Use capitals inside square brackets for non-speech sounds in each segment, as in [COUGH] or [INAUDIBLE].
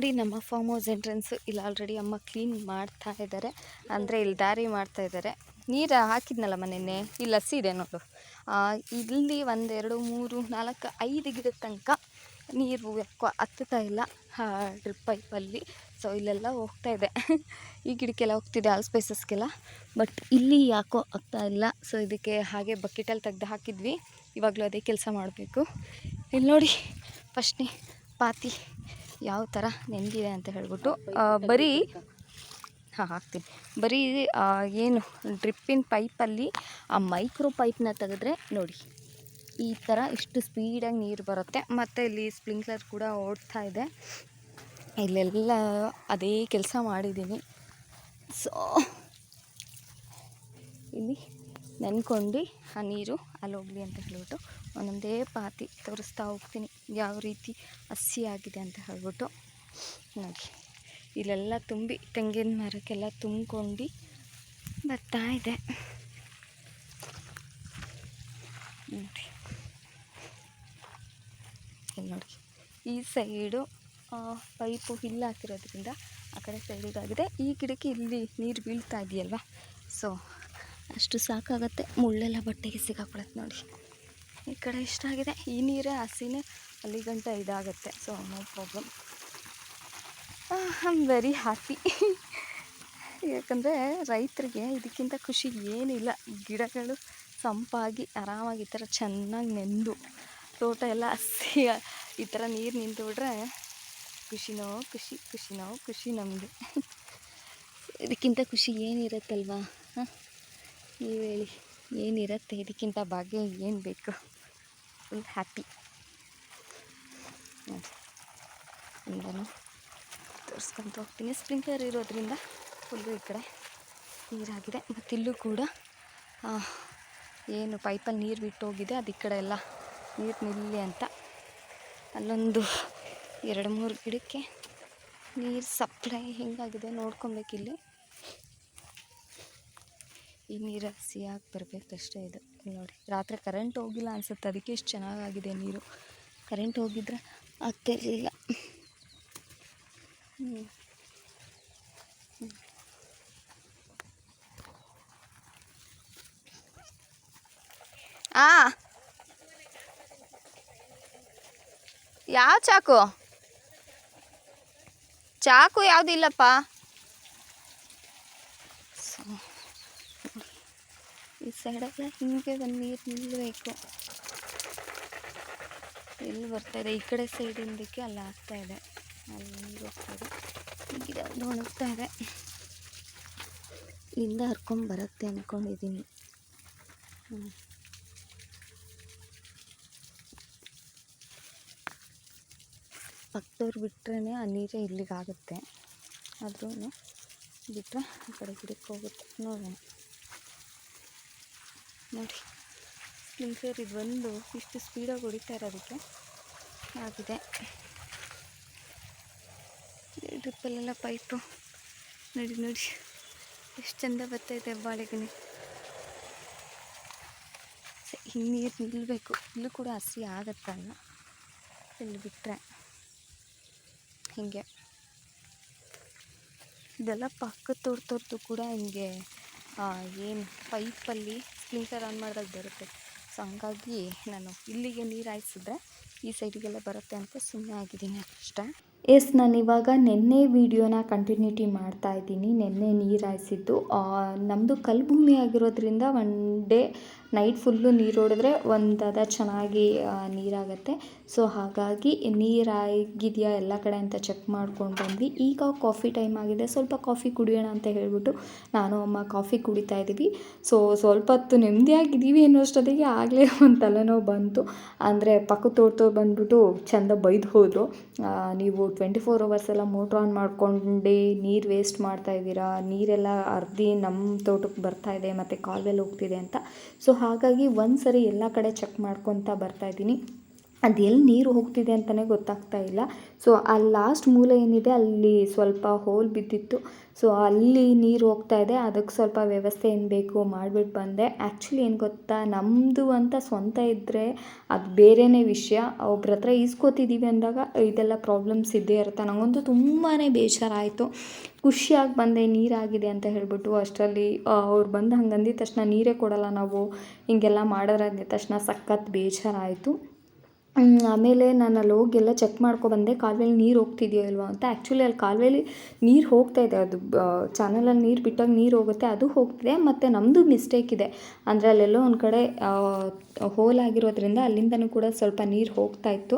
ನೋಡಿ ನಮ್ಮ farm house entrance ಇಲ್ಲಿ ಆಲ್ರೆಡಿ ಅಮ್ಮ ಕ್ಲೀನ್ ಮಾಡ್ತಾ ಇದ್ದಾರೆ. ಅಂದರೆ ಇಲ್ಲಿ ದಾರಿ ಮಾಡ್ತಾ ಇದ್ದಾರೆ. ನೀರು ಹಾಕಿದ್ನಲ್ಲ ಮನೆಯೇ ಇಲ್ಲಿ ಹಸಿ ಇದೆ ನೋಡು. ಇಲ್ಲಿ ಒಂದೆರಡು, ಮೂರು, ನಾಲ್ಕು, ಐದು ಗಿಡದ ತನಕ ನೀರು ಯಾಕೋ ಹತ್ತುತ್ತಾ ಇಲ್ಲ. ಡ್ರಿಪ್ ಪೈಪಲ್ಲಿ ಸೊ ಇಲ್ಲೆಲ್ಲ ಹೋಗ್ತಾ ಇದೆ. ಈ ಗಿಡಕ್ಕೆಲ್ಲ ಹೋಗ್ತಿದೆ ಆಲ್ ಸ್ಪೇಸಸ್ಗೆಲ್ಲ ಬಟ್ ಇಲ್ಲಿ ಯಾಕೋ ಆಗ್ತಾ ಇಲ್ಲ. ಸೊ ಇದಕ್ಕೆ ಹಾಗೆ ಬಕೆಟಲ್ಲಿ ತೆಗ್ದು ಹಾಕಿದ್ವಿ. ಇವಾಗಲೂ ಅದೇ ಕೆಲಸ ಮಾಡಬೇಕು. ಇಲ್ಲಿ ನೋಡಿ ಫಸ್ಟ್ನೇ ಪಾತಿ. ಯಾವ ಥರ ನೆಂದಿದೆ ಅಂತ ಹೇಳಿಬಿಟ್ಟು ಬರೀ ಹಾಂ, ಹಾಕ್ತೀನಿ. ಬರೀ ಏನು ಡ್ರಿಪ್ಪಿನ ಪೈಪಲ್ಲಿ, ಆ ಮೈಕ್ರೋ ಪೈಪ್ನ ತೆಗೆದ್ರೆ ನೋಡಿ, ಈ ಥರ ಇಷ್ಟು ಸ್ಪೀಡಾಗಿ ನೀರು ಬರುತ್ತೆ. ಮತ್ತು ಇಲ್ಲಿ ಸ್ಪ್ರಿಂಕ್ಲರ್ ಕೂಡ ಓಡ್ತಾ ಇದೆ. ಇಲ್ಲೆಲ್ಲ ಅದೇ ಕೆಲಸ ಮಾಡಿದ್ದೀನಿ. ಸೊ ಇಲ್ಲಿ ನೆನ್ಕೊಂಡು ಆ ನೀರು ಅಲ್ಲಿ ಹೋಗಲಿ ಅಂತ ಹೇಳ್ಬಿಟ್ಟು ಒಂದೊಂದೇ ಪಾತಿ ತೋರಿಸ್ತಾ ಹೋಗ್ತೀನಿ. ಯಾವ ರೀತಿ ಹಸಿ ಅಂತ ಹೇಳ್ಬಿಟ್ಟು. ನೋಡಿ, ಇಲ್ಲೆಲ್ಲ ತುಂಬಿ ತೆಂಗಿನ ಮರಕ್ಕೆಲ್ಲ ತುಂಬ್ಕೊಂಡು ಬರ್ತಾ ಇದೆ. ನೋಡಿ, ಇಲ್ಲಿ ನೋಡಿ, ಈ ಸೈಡು ಪೈಪು ಹಿಲ್ ಹಾಕಿರೋದ್ರಿಂದ ಆ ಕಡೆ ಸೈಡಿಗಾಗಿದೆ. ಈ ಗಿಡಕ್ಕೆ ಇಲ್ಲಿ ನೀರು ಬೀಳ್ತಾ ಇದೆಯಲ್ವ? ಸೊ ಅಷ್ಟು ಸಾಕಾಗತ್ತೆ. ಮುಳ್ಳೆಲ್ಲ ಬಟ್ಟೆಗೆ ಸಿಗಾಕೊಳತ್ತೆ ನೋಡಿ. ಈ ಕಡೆ ಇಷ್ಟಾಗಿದೆ ಈ ನೀರೇ ಹಸಿನೇ ಅಲ್ಲಿ ಗಂಟ ಇದಾಗುತ್ತೆ. So no problem I am very happy ಯಾಕಂದರೆ ರೈತರಿಗೆ ಇದಕ್ಕಿಂತ ಖುಷಿ ಏನಿಲ್ಲ. ಗಿಡಗಳು ಸಂಪಾಗಿ ಆರಾಮಾಗಿ ಈ ಥರ ಚೆನ್ನಾಗಿ ನೆಂದು ತೋಟ ಎಲ್ಲ ಹಸಿ ಈ ಥರ ನೀರು ನಿಂತು ಬಿಟ್ರೆ ಖುಷಿನೋ ಖುಷಿ ಖುಷಿನೋ ಖುಷಿ ನಮಗೆ. [LAUGHS] ಇದಕ್ಕಿಂತ ಖುಷಿ ಏನಿರುತ್ತಲ್ವಾ? ಹಾಂ? ನೀವು ಹೇಳಿ, ಏನಿರುತ್ತೆ? ಇದಕ್ಕಿಂತ ಭಾಗ್ಯ ಏನು ಬೇಕು? ಫುಲ್ ಹ್ಯಾಪಿ ನೋಡಿ ಇಂದನು ತೋರಿಸ್ಕೊಂತ ಹೋಗ್ತೀನಿ. ಸ್ಪ್ರಿಂಕ್ಲರ್ ಇರೋದ್ರಿಂದ ಫುಲ್ಲು ಈ ಕಡೆ ನೀರಾಗಿದೆ. ಮತ್ತು ಇಲ್ಲೂ ಕೂಡ ಏನು ಪೈಪಲ್ಲಿ ನೀರು ಬಿಟ್ಟು ಹೋಗಿದೆ ಅದು ಈ ಕಡೆ ಎಲ್ಲ ನೀರು ನಿಲ್ಲಿ ಅಂತ ಅಲ್ಲೊಂದು ಎರಡು ಮೂರು ಗಿಡಕ್ಕೆ ನೀರು ಸಪ್ಲೈ ಹೆಂಗಾಗಿದೆ ನೋಡ್ಕೊಬೇಕಿಲ್ಲಿ. ಈ ನೀರು ಹಸಿಯಾಗಿ ಬರಬೇಕಷ್ಟೇ ಇದು. ನೋಡಿ, ರಾತ್ರಿ ಕರೆಂಟ್ ಹೋಗಿಲ್ಲ ಅನ್ಸುತ್ತೆ. ಅದಕ್ಕೆ ಇಷ್ಟು ಚೆನ್ನಾಗಾಗಿದೆ ನೀರು. ಕರೆಂಟ್ ಹೋಗಿದ್ರೆ ಆಗ್ತಿರಲಿಲ್ಲ. ಹ್ಞೂ ಆ! ಯಾವ ಚಾಕು? ಚಾಕು ಯಾವುದು ಇಲ್ಲಪ್ಪ ಸೊ ಈ ಸೈಡೆಲ್ಲ ಹಿಂಗೆ ಒಂದು ನೀರು ನಿಲ್ಲಬೇಕು. ಎಲ್ಲಿ ಬರ್ತಾ ಇದೆ? ಈ ಕಡೆ ಸೈಡಿಂದಕ್ಕೆ ಅಲ್ಲಿ ಇದೆ. ಅಲ್ಲಿ ನೀರು ಹೋಗ್ತಾ ಇದೆ. ಈ ಗಿಡ ಒಂದು ಒಣಗ್ತಾ ಇದೆ. ಇಲ್ಲಿಂದ ಹರ್ಕೊಂಡು ಬರುತ್ತೆ ಅಂದ್ಕೊಂಡಿದ್ದೀನಿ ಪಕ್ಕದವ್ರು ಬಿಟ್ರೇ ಆ ನೀರೇ ಇಲ್ಲಿಗೆ ಆಗುತ್ತೆ ಆದ್ರೂ ಬಿಟ್ಟರೆ ಆ ಕಡೆ ಗಿಡಕ್ಕೆ ಹೋಗುತ್ತೆ. ನೋಡೋಣ. ನೋಡಿ ಸ್ಪ್ರಿಂಕ್ಲರ್ ಇದು ಬಂದು ಇಷ್ಟು ಸ್ಪೀಡಾಗಿ ಹೊಡಿತಾ ಇರೋದಕ್ಕೆ ಆಗಿದೆ. ಡ್ರಿಪ್ಪಲ್ಲೆಲ್ಲ ಪೈಪು ನೋಡಿ ನೋಡಿ, ಎಷ್ಟು ಚಂದ ಬರ್ತೈತೆ ಬಾಳೆಗೊನೆ. ಹಿಂಗೆ ನೀರು ನಿಲ್ಲಬೇಕು ಇಲ್ಲೂ ಕೂಡ ಹಸಿ ಆಗತ್ತಲ್ಲ ಇಲ್ಲಿ ಬಿಟ್ಟರೆ ಹೀಗೆ. ಇದೆಲ್ಲ ಪಕ್ಕದ ತೋಟದವ್ರದ್ದು ಕೂಡ ಹಿಂಗೆ ಏನು ಪೈಪಲ್ಲಿ ಸ್ಪ್ರಿಂಕ್ಲರ್ ಆನ್ ಮಾಡಿದಾಗ ಬರುತ್ತೆ. ಸೊ ಹಂಗಾಗಿ ನಾನು ಇಲ್ಲಿಗೆ ನೀರು ಹಾಯಿಸಿದ್ರೆ ಈ ಸೈಡಿಗೆಲ್ಲ ಬರುತ್ತೆ ಅಂತ ಸುಮ್ಮನೆ ಆಗಿದ್ದೀನಿ ಅಷ್ಟೇ. ಎಸ್, ನಾನು ಇವಾಗ ನಿನ್ನೆ ವೀಡಿಯೋನ ಕಂಟಿನ್ಯೂಟಿ ಮಾಡ್ತಾ ಇದ್ದೀನಿ. ನಿನ್ನೆ ನೀರು ಹಾಯಿಸಿದ್ದು. ನಮ್ಮದು ಕಲ್ಭೂಮಿ ಆಗಿರೋದ್ರಿಂದ ಒನ್ ಡೇ ನೈಟ್ ಫುಲ್ಲು ನೀರು ಹೊಡೆದ್ರೆ ಒಂದು ಅದ ಚೆನ್ನಾಗಿ ನೀರಾಗತ್ತೆ. ಸೊ, ಹಾಗಾಗಿ ನೀರು ಆಗಿದೆಯಾ ಎಲ್ಲ ಕಡೆ ಅಂತ ಚೆಕ್ ಮಾಡ್ಕೊಂಡು ಬಂದ್ವಿ. ಈಗ ಕಾಫಿ ಟೈಮ್ ಆಗಿದೆ. ಸ್ವಲ್ಪ ಕಾಫಿ ಕುಡಿಯೋಣ ಅಂತ ಹೇಳ್ಬಿಟ್ಟು ನಾನು ಅಮ್ಮ ಕಾಫಿ ಕುಡಿತಾ ಇದ್ದೀವಿ. ಸೊ, ಸ್ವಲ್ಪ ಹೊತ್ತು ನೆಮ್ಮದಿಯಾಗಿದ್ದೀವಿ ಅನ್ನೋಷ್ಟೊತ್ತಿಗೆ ಆಗಲೇ ಒಂದು ತಲೆನೋವು ಬಂತು. ಅಂದರೆ ಪಕ್ಕದ ತೋಟದವ್ರು ಬಂದ್ಬಿಟ್ಟು ಚಂದ ಬೈದು ಹೋದರು. ನೀವು ಟ್ವೆಂಟಿ ಫೋರ್ ಅವರ್ಸ್ ಎಲ್ಲ ಮೋಟ್ರ್ ಆನ್ ಮಾಡ್ಕೊಂಡು, ನೀರು ವೇಸ್ಟ್ ಮಾಡ್ತಾ ಇದ್ದೀರಾ, ನೀರೆಲ್ಲ ಅರ್ಧಿ ನಮ್ಮ ತೋಟಕ್ಕೆ ಬರ್ತಾ ಇದೆ, ಮತ್ತು ಕಾಲುವೆಲ್ಲಿ ಹೋಗ್ತಿದೆ ಅಂತ. ಸೊ ಹಾಗಾಗಿ ಒಂದು ಸರಿ ಎಲ್ಲ ಕಡೆ ಚೆಕ್ ಮಾಡ್ಕೊತಾ ಬರ್ತಾ ಇದ್ದೀನಿ. ಅದು ಎಲ್ಲಿ ನೀರು ಹೋಗ್ತಿದೆ ಅಂತಲೇ ಗೊತ್ತಾಗ್ತಾ ಇಲ್ಲ. ಸೊ ಆ ಲಾಸ್ಟ್ ಮೂಲೆ ಏನಿದೆ, ಅಲ್ಲಿ ಸ್ವಲ್ಪ ಹೋಲ್ ಬಿದ್ದಿತ್ತು. ಸೊ ಅಲ್ಲಿ ನೀರು ಹೋಗ್ತಾ ಇದೆ. ಅದಕ್ಕೆ ಸ್ವಲ್ಪ ವ್ಯವಸ್ಥೆ ಏನು ಬೇಕು ಮಾಡಿಬಿಟ್ಟು ಬಂದೆ. ಆ್ಯಕ್ಚುಲಿ ಏನು ಗೊತ್ತಾ? ನಮ್ಮದು ಅಂತ ಸ್ವಂತ ಇದ್ದರೆ ಅದು ಬೇರೆಯೇ ವಿಷಯ. ಒಬ್ರ ಹತ್ರ ಈಸ್ಕೋತಿದ್ದೀವಿ ಅಂದಾಗ, ಇದೆಲ್ಲ ಪ್ರಾಬ್ಲಮ್ಸ್ ಇದ್ದೇ ಇರುತ್ತೆ. ನನಗಂತೂ ತುಂಬಾ ಬೇಜಾರಾಯಿತು. ಖುಷಿಯಾಗಿ ಬಂದೆ, ನೀರಾಗಿದೆ ಅಂತ ಹೇಳಿಬಿಟ್ಟು. ಅಷ್ಟರಲ್ಲಿ ಅವ್ರು ಬಂದು ಹಂಗಂದಿದ ತಕ್ಷಣ ನೀರೇ ಕೊಡಲ್ಲ ನಾವು. ಹಿಂಗೆಲ್ಲ ಮಾಡಿದ್ರೆ ತಕ್ಷಣ ಸಖತ್ ಬೇಜಾರಾಯಿತು. ಆಮೇಲೆ ನಾನು ಅಲ್ಲಿ ಹೋಗಿ ಎಲ್ಲ ಚೆಕ್ ಮಾಡ್ಕೊಬಂದೆ ಕಾಲುವೆಲಿ ನೀರು ಹೋಗ್ತಿದೆಯೋ ಇಲ್ವೋ ಅಂತ. ಆ್ಯಕ್ಚುಲಿ ಅಲ್ಲಿ ಕಾಲುವೆಲಿ ನೀರು ಹೋಗ್ತಾ ಇದೆ. ಅದು ಚಾನಲಲ್ಲಿ ನೀರು ಬಿಟ್ಟಾಗ ನೀರು ಹೋಗುತ್ತೆ, ಅದು ಹೋಗ್ತಿದೆ. ಮತ್ತು ನಮ್ಮದು ಮಿಸ್ಟೇಕ್ ಇದೆ. ಅಂದರೆ ಅಲ್ಲೆಲ್ಲೋ ಒಂದು ಕಡೆ ಹೋಲ್ ಆಗಿರೋದ್ರಿಂದ ಅಲ್ಲಿಂದನೂ ಕೂಡ ಸ್ವಲ್ಪ ನೀರು ಹೋಗ್ತಾ ಇತ್ತು.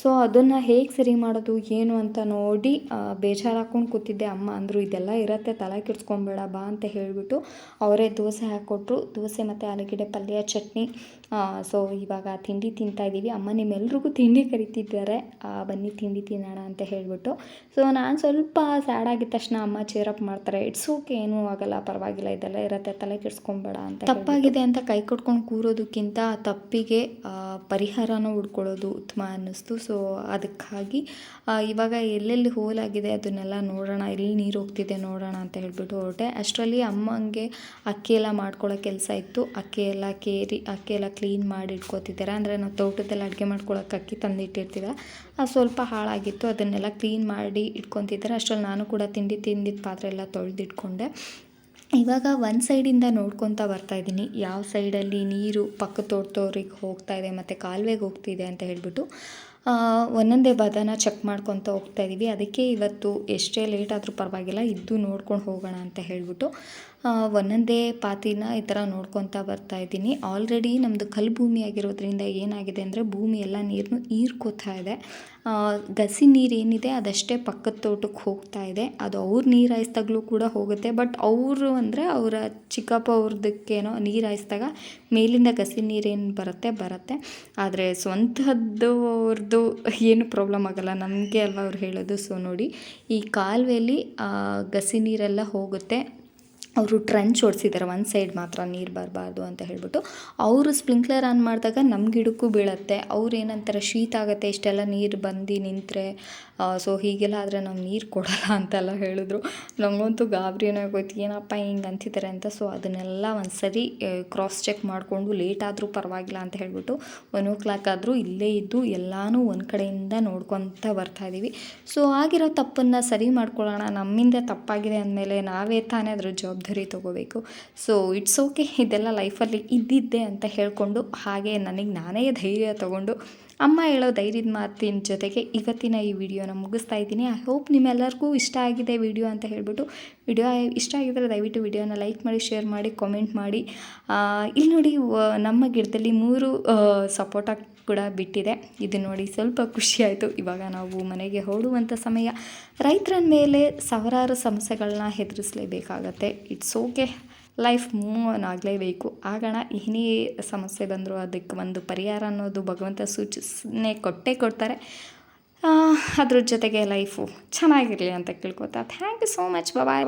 ಸೊ ಅದನ್ನು ಹೇಗೆ ಸರಿ ಮಾಡೋದು, ಏನು ಅಂತ ನೋಡಿ ಬೇಜಾರು ಹಾಕ್ಕೊಂಡು ಕೂತಿದ್ದೆ. ಅಮ್ಮ ಅಂದರು, ಇದೆಲ್ಲ ಇರುತ್ತೆ, ತಲೆ ಕೆಡ್ಸ್ಕೊಂಬೇಡ ಬಾ ಅಂತ ಹೇಳಿಬಿಟ್ಟು ಅವರೇ ದೋಸೆ ಹಾಕ್ಕೊಟ್ರು ದೋಸೆ ಮತ್ತು ಆಲೂಗೆಡ್ಡೆ ಪಲ್ಯ, ಚಟ್ನಿ. ಸೊ ಇವಾಗ ತಿಂಡಿ ತಿಂತಾ ಇದ್ದೀವಿ ಅಮ್ಮ ನಿಮ್ಮೆಲ್ರಿಗೂ ತಿಂಡಿ ಕರಿತಿದ್ದಾರೆ. ಬನ್ನಿ ತಿಂಡಿ ತಿನ್ನೋಣ ಅಂತ ಹೇಳಿಬಿಟ್ಟು. ಸೊ ನಾನು ಸ್ವಲ್ಪ ಸ್ಯಾಡ್ ಆಗಿದ ತಕ್ಷಣ ಅಮ್ಮ ಚೇರಪ್ ಮಾಡ್ತಾರೆ. ಇಟ್ಸ್ ಓಕೆ ಏನೂ ಆಗಲ್ಲ, ಪರವಾಗಿಲ್ಲ, ಇದೆಲ್ಲ ಇರುತ್ತೆ. ತಲೆ ಕೆಡ್ಸ್ಕೊಬೇಡ ಅಂತ ತಪ್ಪಾಗಿದೆ ಅಂತ ಕೈ ಕೊಟ್ಕೊಂಡು ಕೂರೋದಕ್ಕಿಂತ ತಪ್ಪಿಗೆ ಪರಿಹಾರನ ಹುಡ್ಕೊಳ್ಳೋದು ಉತ್ತಮ ಅನ್ನಿಸ್ತು. ಸೊ ಅದಕ್ಕಾಗಿ ಇವಾಗ ಎಲ್ಲೆಲ್ಲಿ ಹೋಲಾಗಿದೆ ಅದನ್ನೆಲ್ಲ ನೋಡೋಣ. ಎಲ್ಲಿ ನೀರು ಹೋಗ್ತಿದೆ ನೋಡೋಣ ಅಂತ ಹೇಳಿಬಿಟ್ಟು ಹೊರಟೆ. ಅಷ್ಟರಲ್ಲಿ ಅಮ್ಮಂಗೆ ಅಕ್ಕಿ ಎಲ್ಲ ಮಾಡ್ಕೊಳ್ಳೋ ಕೆಲಸ ಇತ್ತು. ಅಕ್ಕಿ ಎಲ್ಲ ಕೇರಿ, ಅಕ್ಕಿ ಎಲ್ಲ ಕ್ಲೀನ್ ಮಾಡಿ ಇಟ್ಕೋತಿದ್ದೀರ ಅಂದರೆ ನಾವು ತೋಟದಲ್ಲಿ ಅಡುಗೆ ಮಾಡ್ಕೊಳ್ಳೋಕೆ ಅಕ್ಕಿ ತಂದಿಟ್ಟಿರ್ತೀರ ಅದು ಸ್ವಲ್ಪ ಹಾಳಾಗಿತ್ತು, ಅದನ್ನೆಲ್ಲ ಕ್ಲೀನ್ ಮಾಡಿ ಇಟ್ಕೊತಿದ್ದಾರೆ ಅಷ್ಟರಲ್ಲಿ ನಾನು ಕೂಡ ತಿಂಡಿ ತಿಂದಿದ್ದ ಪಾತ್ರೆ ಎಲ್ಲ ತೊಳೆದಿಟ್ಕೊಂಡೆ. ಇವಾಗ ಒಂದು ಸೈಡಿಂದ ನೋಡ್ಕೊತಾ ಬರ್ತಾ ಇದ್ದೀನಿ. ಯಾವ ಸೈಡಲ್ಲಿ ನೀರು ಪಕ್ಕ ತೋಟದವ್ರಿಗೆ ಹೋಗ್ತಾ ಇದೆ ಮತ್ತು ಕಾಲುವೆಗೆ ಹೋಗ್ತಿದೆ ಅಂತ ಹೇಳಿಬಿಟ್ಟು. ಒಂದೊಂದೇ ಬದನ ಚೆಕ್ ಮಾಡ್ಕೊತ ಹೋಗ್ತಾ ಇದ್ದೀವಿ ಅದಕ್ಕೆ ಇವತ್ತು ಎಷ್ಟೇ ಲೇಟ್ ಆದರೂ ಪರವಾಗಿಲ್ಲ, ಇದ್ದು ನೋಡ್ಕೊಂಡು ಹೋಗೋಣ ಅಂತ ಹೇಳಿಬಿಟ್ಟು. ಒಂದೊಂದೇ ಪಾತಿನ ಈ ಥರ ನೋಡ್ಕೊತಾ ಬರ್ತಾ ಇದ್ದೀನಿ. ಆಲ್ರೆಡಿ ನಮ್ಮದು ಕಲ್ಲು ಭೂಮಿ ಆಗಿರೋದ್ರಿಂದ ಏನಾಗಿದೆ ಅಂದರೆ ಭೂಮಿ ಎಲ್ಲ ನೀರನ್ನು ಹೀರ್ಕೋತಾ ಇದೆ ಗಸಿ ನೀರು ಏನಿದೆ ಅದಷ್ಟೇ ಪಕ್ಕದ ತೋಟಕ್ಕೆ ಹೋಗ್ತಾ ಇದೆ. ಅದು ಅವ್ರು ನೀರು ಹಾಯಿಸ್ದಾಗಲೂ ಕೂಡ ಹೋಗುತ್ತೆ. ಬಟ್ ಅವರು ಅಂದರೆ ಅವರ ಚಿಕ್ಕಪ್ಪ ಅವ್ರದಕ್ಕೇನೋ ನೀರು ಹಾಯಿಸ್ದಾಗ ಮೇಲಿಂದ ಗಸಿ ನೀರೇನು ಬರುತ್ತೆ? ಬರುತ್ತೆ. ಆದರೆ ಸ್ವಂತದ್ದು ಅವ್ರದ್ದು ಏನು ಪ್ರಾಬ್ಲಮ್ ಆಗಲ್ಲ. ನಮಗೆ ಅಲ್ವಾ ಅವ್ರು ಹೇಳೋದು? ಸೊ ನೋಡಿ, ಈ ಕಾಲುವೆಯಲ್ಲಿ ಗಸಿ ನೀರೆಲ್ಲ ಹೋಗುತ್ತೆ. ಅವರು ಟ್ರೆಂಚ್ ಹೊಡ್ಸಿದ್ದಾರೆ ಒಂದು ಸೈಡ್ ಮಾತ್ರ ನೀರು ಬರಬಾರ್ದು ಅಂತ ಹೇಳಿಬಿಟ್ಟು. ಅವರು ಸ್ಪ್ರಿಂಕ್ಲರ್ ಆನ್ ಮಾಡಿದಾಗ ನಮ್ಮ ಗಿಡಕ್ಕೂ ಬೀಳತ್ತೆ. ಅವ್ರು ಏನಂತಾರೆ, ಶೀತ ಆಗುತ್ತೆ, ಇಷ್ಟೆಲ್ಲ ನೀರು ಬಂದು ನಿಂತರೆ ಸೊ ಹೀಗೆಲ್ಲ ಆದರೆ ನಾವು ನೀರು ಕೊಡಲ್ಲ ಅಂತೆಲ್ಲ ಹೇಳಿದ್ರು. ನನಗಂತೂ ಗಾಬರಿನೇ ಆಗೋಯ್ತು ಏನಪ್ಪ ಹಿಂಗೆ ಅಂತಿದ್ದಾರೆ ಅಂತ? ಸೊ ಅದನ್ನೆಲ್ಲ ಒಂದು ಸರಿ ಕ್ರಾಸ್ ಚೆಕ್ ಮಾಡಿಕೊಂಡು ಲೇಟ್ ಆದರೂ ಪರವಾಗಿಲ್ಲ ಅಂತ ಹೇಳಿಬಿಟ್ಟು ಒನ್ ಓ ಕ್ಲಾಕ್ ಆದರೂ ಇಲ್ಲೇ ಇದ್ದು ಎಲ್ಲನೂ ಒಂದು ಕಡೆಯಿಂದ ನೋಡ್ಕೊತ ಬರ್ತಾ ಇದ್ದೀವಿ ಸೊ ಆಗಿರೋ ತಪ್ಪನ್ನು ಸರಿ ಮಾಡ್ಕೊಳ್ಳೋಣ, ನಮ್ಮಿಂದ ತಪ್ಪಾಗಿದೆ ಅಂದಮೇಲೆ ನಾವೇ ತಾನೇ ಅದ್ರ ಜವಾಬ್ದಾರಿ ತೊಗೋಬೇಕು. ಸೊ ಇಟ್ಸ್ ಓಕೆ ಇದೆಲ್ಲ ಲೈಫಲ್ಲಿ ಇದ್ದಿದ್ದೆ ಅಂತ ಹೇಳಿಕೊಂಡು ಹಾಗೆ ನನಗೆ ನಾನೇ ಧೈರ್ಯ ತೊಗೊಂಡು ಅಮ್ಮ ಹೇಳೋ ಧೈರ್ಯದ ಮಾತಿನ ಜೊತೆಗೆ ಇವತ್ತಿನ ಈ ವಿಡಿಯೋನ ಮುಗಿಸ್ತಾ ಇದ್ದೀನಿ. ಐ ಹೋಪ್ ನಿಮ್ಮೆಲ್ಲರಿಗೂ ಇಷ್ಟ ಆಗಿದೆ ವಿಡಿಯೋ ಅಂತ ಹೇಳಿಬಿಟ್ಟು. ವಿಡಿಯೋ ಇಷ್ಟ ಆಗಿದ್ರೆ ದಯವಿಟ್ಟು ವಿಡಿಯೋನ ಲೈಕ್ ಮಾಡಿ ಶೇರ್ ಮಾಡಿ ಕಾಮೆಂಟ್ ಮಾಡಿ. ಇಲ್ಲಿ ನೋಡಿ ನಮ್ಮ ಗಿಡದಲ್ಲಿ ಮೂರು ಸಪೋಟ ಕೂಡ ಬಿಟ್ಟಿದೆ. ಇದು ನೋಡಿ ಸ್ವಲ್ಪ ಖುಷಿ ಆಯಿತು. ಇವಾಗ ನಾವು ಮನೆಗೆ ಹೊರಡುವಂಥ ಸಮಯ. ರೈತರ ಮೇಲೆ ಸಾವಿರಾರು ಸಮಸ್ಯೆಗಳನ್ನ ಎದುರಿಸಲೇಬೇಕಾಗತ್ತೆ. It's okay life move on ಆಗಲೇಬೇಕು. ಆಗೋಣ, ಏನೇ ಸಮಸ್ಯೆ ಬಂದರೂ ಅದಕ್ಕೆ ಒಂದು ಪರಿಹಾರ ಅನ್ನೋದು ಭಗವಂತ ಸೂಚನೆ ಕೊಟ್ಟೇ ಕೊಡ್ತಾರೆ. ಅದ್ರ ಜೊತೆಗೆ ಲೈಫು ಚೆನ್ನಾಗಿರಲಿ ಅಂತ ಕೇಳ್ಕೊತಾ. Thank you so much bye